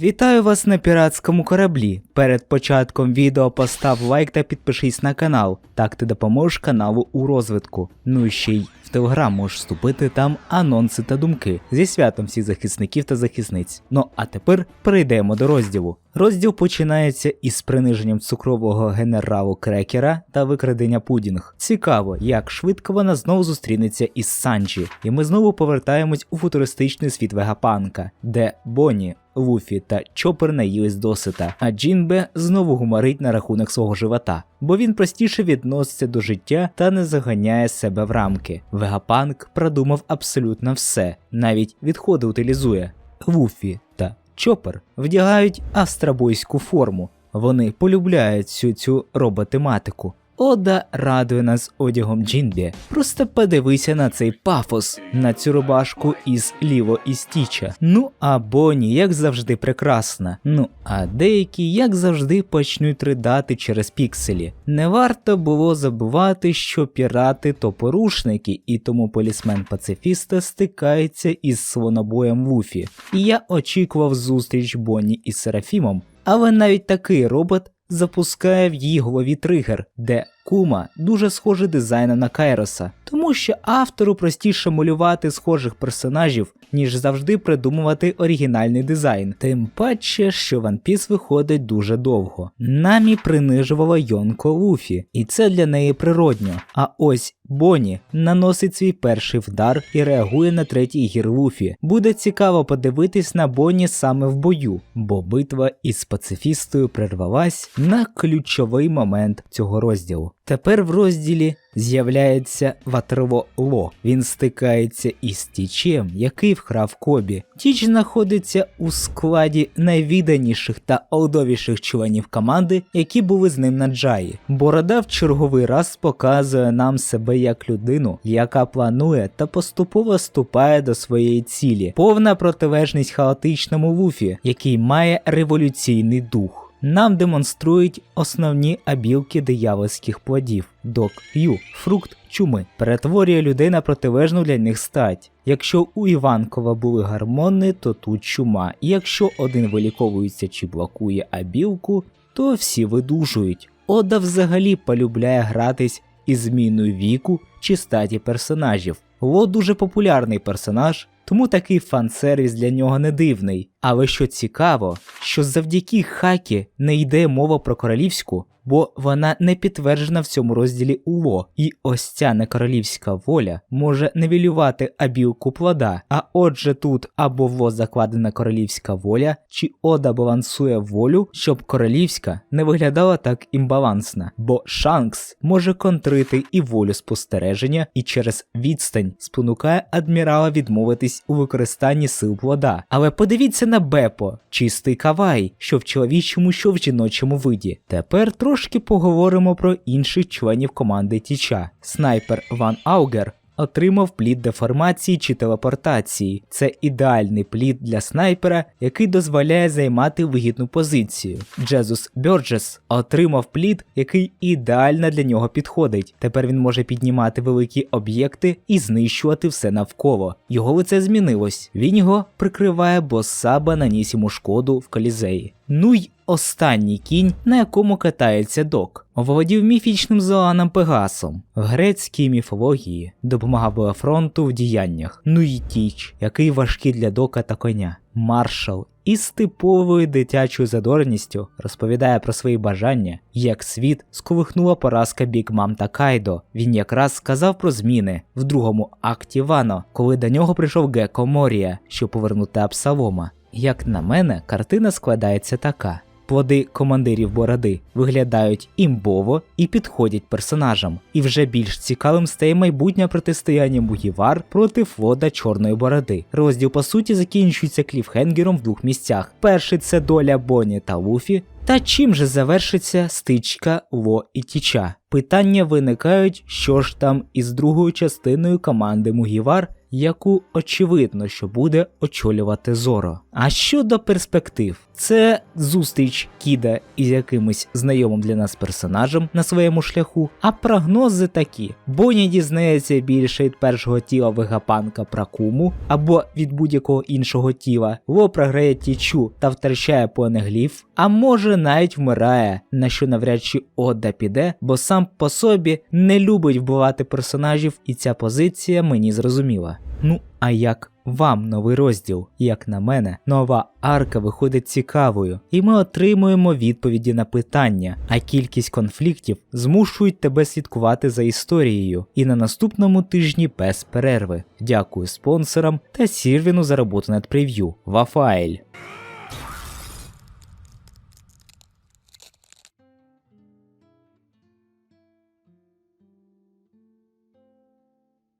Вітаю вас на піратському кораблі. Перед початком відео постав лайк та підпишись на канал. Так ти допоможеш каналу у розвитку. Ну і ще й телеграм можеш вступити там анонси та думки зі святом всіх захисників та захисниць. Ну а тепер перейдемо до розділу. Розділ починається із приниженням цукрового генералу крекера та викрадення пудінг. Цікаво, як швидко вона знову зустрінеться із Санджі, і ми знову повертаємось у футуристичний світ Вегапанка, де Бонні, Луфі та Чопер наїлись досита, а Джінбе знову гуморить на рахунок свого живота, бо він простіше відноситься до життя та не заганяє себе в рамки. Вегапанк продумав абсолютно все, навіть відходи утилізує. Вуфі та Чопер вдягають астрабойську форму. Вони полюбляють всю цю роботематику. Ода радує нас одягом Джінбі. Просто подивися на цей пафос, на цю рубашку із ліво і стіча. Ну а Бонні, як завжди, прекрасна. Ну а деякі, як завжди, почнуть ридати через пікселі. Не варто було забувати, що пірати то порушники, і тому полісмен пацифіста стикається із слонобоєм Луфі. І я очікував зустріч Бонні із Серафімом, але навіть такий робот запускає в її голові тригер, де Кума дуже схожий дизайном на Кайроса, тому що автору простіше малювати схожих персонажів, ніж завжди придумувати оригінальний дизайн. Тим паче, що One Piece виходить дуже довго. Намі принижувала Йонко Луфі, і це для неї природньо. А ось Бонні наносить свій перший вдар і реагує на третій гір Луфі. Буде цікаво подивитись на Бонні саме в бою, бо битва із пацифістою прервалась на ключовий момент цього розділу. Тепер в розділі з'являється Ватерво Ло. Він стикається із Тічем, який вкрав Кобі. Тіч знаходиться у складі найвіданіших та олдовіших членів команди, які були з ним на Джаї. Борода в черговий раз показує нам себе як людину, яка планує та поступово ступає до своєї цілі, повна протилежність хаотичному Луфі, який має революційний дух. Нам демонструють основні абілки диявольських плодів. Док Ю, фрукт чуми, перетворює людей на протилежну для них стать. Якщо у Іванкова були гормони, то тут чума. І якщо один виліковується чи блокує абілку, то всі видужують. Ода взагалі полюбляє гратись із зміною віку чи статі персонажів. Ло дуже популярний персонаж, тому такий фан-сервіс для нього не дивний. Але що цікаво, що завдяки хакі не йде мова про королівську, бо вона не підтверджена в цьому розділі УЛО, і ось ця некоролівська воля може невілювати абілку плода. А отже, тут або в ЛО закладена королівська воля, чи Ода балансує волю, щоб королівська не виглядала так імбалансна, бо Шанкс може контрити і волю спостереження, і через відстань спонукає адмірала відмовитись у використанні сил плода. Але подивіться на Бепо, чистий кавай, що в чоловічому, що в жіночому виді. Тепер трошки поговоримо про інших членів команди Тіча. Снайпер Ван Аугер отримав плід деформації чи телепортації. Це ідеальний плід для снайпера, який дозволяє займати вигідну позицію. Джезус Бьорджес отримав плід, який ідеально для нього підходить. Тепер він може піднімати великі об'єкти і знищувати все навколо. Його лице змінилось. Він його прикриває, бо Саба наніс йому шкоду в колізеї. Ну й останній кінь, на якому катається док, оволодів міфічним Зоаном Пегасом в грецькій міфології, допомагав Белафронту в діяннях. Ну й тіч, який важкий для дока та коня. Маршал із типовою дитячою задорністю розповідає про свої бажання, як світ сколихнула поразка Біг Мам та Кайдо. Він якраз сказав про зміни в другому акті Вано, коли до нього прийшов Геко Морія, щоб повернути Абсалома. Як на мене, картина складається така. Плоди командирів бороди виглядають імбово і підходять персонажам. І вже більш цікавим стає майбутнє протистояння Мугівар проти флода Чорної бороди. Розділ по суті закінчується кліфхенгером в двох місцях. Перший це доля Бонні та Луфі. Та чим же завершиться стичка Ло і Тіча? Питання виникають, що ж там із другою частиною команди Мугівар, яку очевидно, що буде очолювати Зоро. А щодо перспектив, Це зустріч Кіда із якимось знайомим для нас персонажем на своєму шляху. А прогнози такі: Боні дізнається більше від першого тіла вегапанка про куму або від будь-якого іншого тіла. Ло програє тічу та втрачає понегліф, а може навіть вмирає, на що навряд чи Ода піде, бо сам по собі не любить вбивати персонажів, і ця позиція мені зрозуміла. Ну, а як вам новий розділ? Як на мене, нова арка виходить цікавою, і ми отримуємо відповіді на питання, а кількість конфліктів змушують тебе слідкувати за історією і на наступному тижні без перерви. Дякую спонсорам та Сірвіну за роботу над прев'ю. Вафайль.